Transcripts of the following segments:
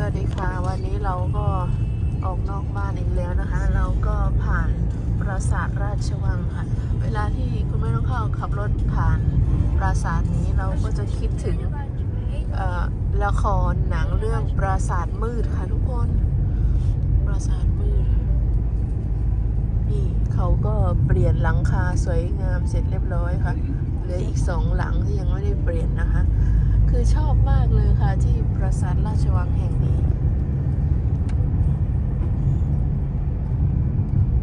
สวัสดีค่ะวันนี้เราก็ออกนอกบ้านอีกแล้วนะคะ เราก็ผ่านปราสาทราชวังค่ะ เวลาที่คุณแม่ต้องข้าขับรถผ่านปราสาทนี้เราก็จะคิดถึงเอ่อละครหนังเรื่องปราสาทมืดค่ะทุกคน ปราสาทมืด นี่เขาก็เปลี่ยนหลังคาสวยงามเสร็จเรียบร้อยค่ะเหลืออีกสองหลังที่ยังไม่ได้เปลี่ยนนะคะ คือชอบมากเลยค่ะที่ปราสาทราชวังแห่งนี้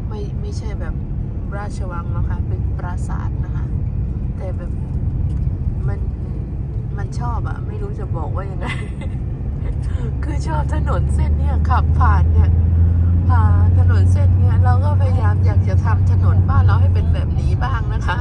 ไม่ไม่ใช่แบบราชวังนะคะ เป็นปราสาทนะคะ แต่แบบมันมันชอบอะไม่รู้จะบอกว่ายังไง คือชอบถนนเส้นเนี้ยขับผ่านเนี่ยผ่านถนนเส้นเนี้ยเราก็พยายามอยากจะทำถนนบ้านเราให้เป็นแบบนี้บ้างนะคะ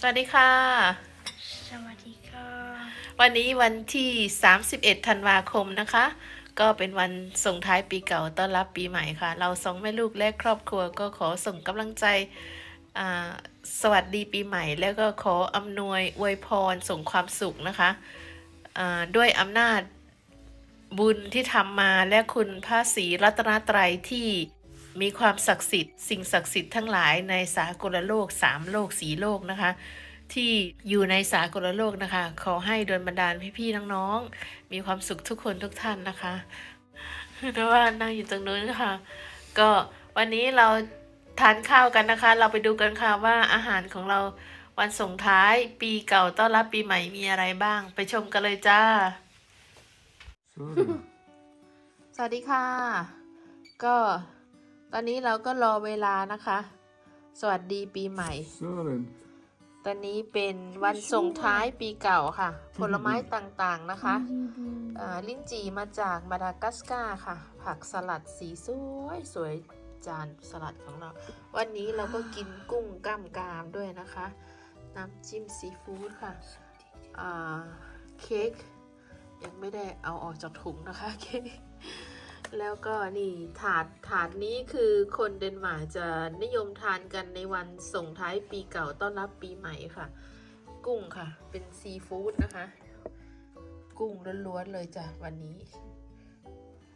สวัสดีค่ะ สวัสดีค่ะ วันนี้วันที่ 31 ธันวาคมนะคะ ก็เป็นวันส่งท้ายปีเก่าต้อนรับปีใหม่ค่ะ เราสองแม่ลูกและครอบครัวก็ขอส่งกำลังใจอ่าสวัสดีปีใหม่ แล้วก็ขออำนวยอวยพรส่งความสุขนะคะอ่าด้วยอำนาจบุญที่ทำมาและคุณพระศรีรัตนตรัยที่ มีความศักดิ์สิทธิ์ สิ่งศักดิ์สิทธิ์ทั้งหลายในสากลโลกสามโลกสีโลกนะคะ ที่อยู่ในสากลโลกนะคะ ขอให้ดลบันดาลพี่ๆน้องๆมีความสุขทุกคนทุกท่านนะคะเพราะว่านั่งอยู่ตรงนู้นค่ะ ก็วันนี้เราทานข้าวกันนะคะ เราไปดูกันค่ะว่าอาหารของเราวันส่งท้ายปีเก่าต้อนรับปีใหม่มีอะไรบ้าง ไปชมกันเลยจ้า สวัสดีค่ะ ก็ อนนี้เราก็รอเวลานะคะ สวัสดีปีใหม่ Sådan. ตอนนี้เป็นวันส่งท้ายปีเก่าค่ะ ผลไม้ต่างๆนะคะเอ่อลิ้นจี่มาจากมาดากัสการ์ค่ะ ผักสลัดสีสวยสวยจานสลัดของเรา วันนี้เราก็กินกุ้งกล้ามกรามด้วยนะคะ น้ำจิ้มซีฟู้ดค่ะอ่าเค้กยังไม่ได้เอาออกจากถุงนะคะเค้ก แล้วก็นี่ถาดถาดนี้คือคนเดนมาร์กจะนิยมทานกันในวันส่งท้ายปีเก่าต้อนรับปีใหม่ค่ะ กุ้งค่ะ เป็นซีฟู้ดนะคะ กุ้งล้วนๆเลยจ้ะวันนี้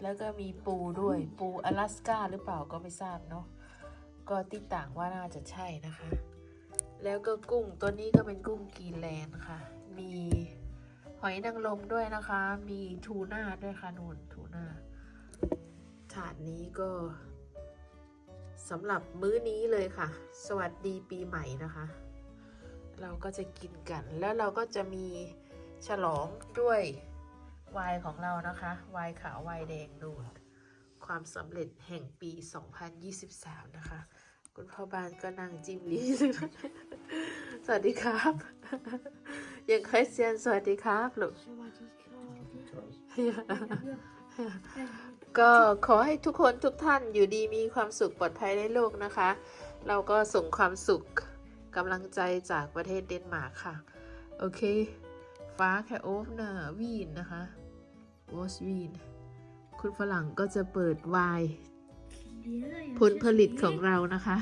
แล้วก็มีปูด้วยปูอลาสก้าหรือเปล่าก็ไม่ทราบเนาะก็ติดต่างว่าน่าจะใช่นะคะ แล้วก็กุ้งตัวนี้ก็เป็นกุ้งกีแลนด์ค่ะ มีหอยนางรมด้วยนะคะ มีทูน่าด้วยค่ะนูนทูาถาดนี้ก็สำหรับมื้อนี้เลยค่ะ สวัสดีปีใหม่นะคะ เราก็จะกินกันแล้วเราก็จะมีฉลองด้วยไวน์ของเรานะคะไวน์ขาวไวน์แดงนูนความสำเร็จแห่งปี 2023 นะคะ คุณพ่อบ้านก็นั่งจิ้มลิ้นสวัสดีครับยังคริสเตียนสวัสดีครับลูกสวัสดีค่ะ Tages. ก็ขอให้ทุกคนทุกท่านอยู่ดีมีความสุขปลอดภัยในโลกนะคะ เราก็ส่งความสุขกำลังใจจากประเทศเดนมาร์กค่ะ โอเค ฟ้าแค่โอฟเนอร์วีนนะคะวอสวีนคุณฝรั่งก็จะเปิดไวน์ผลผลิตของเรานะคะ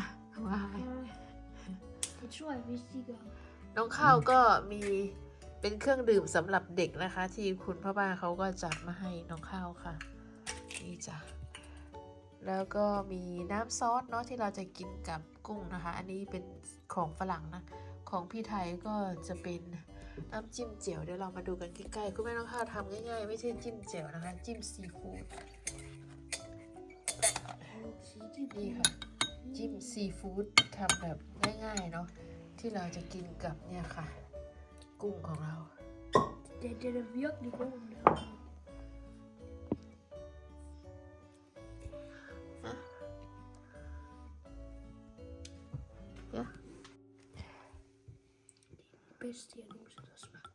ไวน์ Jeg tror, jeg vidste ikke om. น้องข้าวก็มีเป็นเครื่องดื่มสำหรับเด็กนะคะ ที่คุณพ่อบ้านเขาก็จัดมาให้น้องข้าวค่ะ นี่จ้ะแล้วก็มีน้ำซอสเนาะที่เราจะกินกับกุ้งนะคะ อันนี้เป็นของฝรั่งนะของพี่ไทยก็จะเป็นน้ำจิ้มเจียวเดี๋ยวเรามาดูกันใกล้ๆคุณแม่น้องข้าวทำง่ายๆ ไม่ใช่จิ้มเจียวนะคะจิ้มซีฟู้ดนี่ค่ะจิ้มซีฟู้ดทำแบบง่ายๆเนาะที่เราจะกินกับเนี่ยค่ะ กุ้งของเรา Det, det er virkelig god. Ja. gösteririm biraz ben.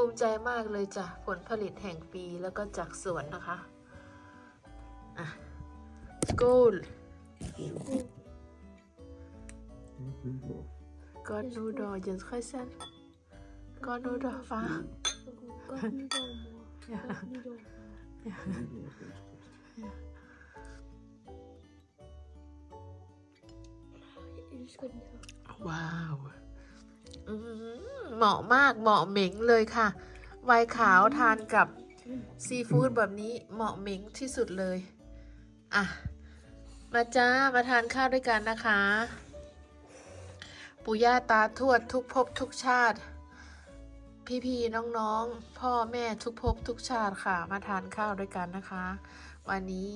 ภูมิใจมากเลยจ้ะ ผลผลิตแห่งปีแล้วก็จากสวนนะคะ อะ school godt nytår Jens Christian godt nytår far Godt nytår, mor. Ja. Godt nytår, far. เหมาะมากเหมาะเหม็งเลยค่ะ ไวน์ขาวทานกับซีฟู้ดแบบนี้เหมาะเหม็งที่สุดเลย อะ มาจ้า มาทานข้าวด้วยกันนะคะ ปู่ย่าตาทวดทุกภพทุกชาติ พี่ๆน้องๆ พ่อแม่ทุกภพทุกชาติค่ะ มาทานข้าวด้วยกันนะคะ วันนี้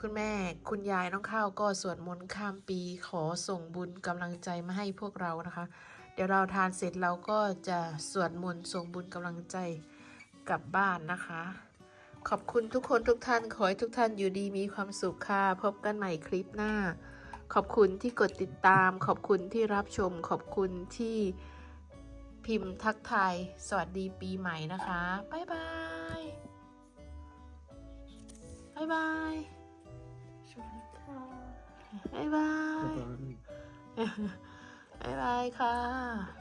คุณแม่คุณยายน้องข้าวก็สวดมนต์ข้ามปีขอส่งบุญกำลังใจมาให้พวกเรานะคะ เดี๋ยวเราทานเสร็จเราก็จะสวดมนต์ส่งบุญกำลังใจกลับบ้านนะคะ ขอบคุณทุกคนทุกท่าน ขอให้ทุกท่านอยู่ดีมีความสุขค่ะ พบกันใหม่คลิปหน้า ขอบคุณที่กดติดตาม ขอบคุณที่รับชม ขอบคุณที่พิมพ์ทักทาย สวัสดีปีใหม่นะคะ บ๊ายบาย บ๊ายบาย Sådan her. บ๊ายบาย Bye bye. บ๊ายบายค่ะ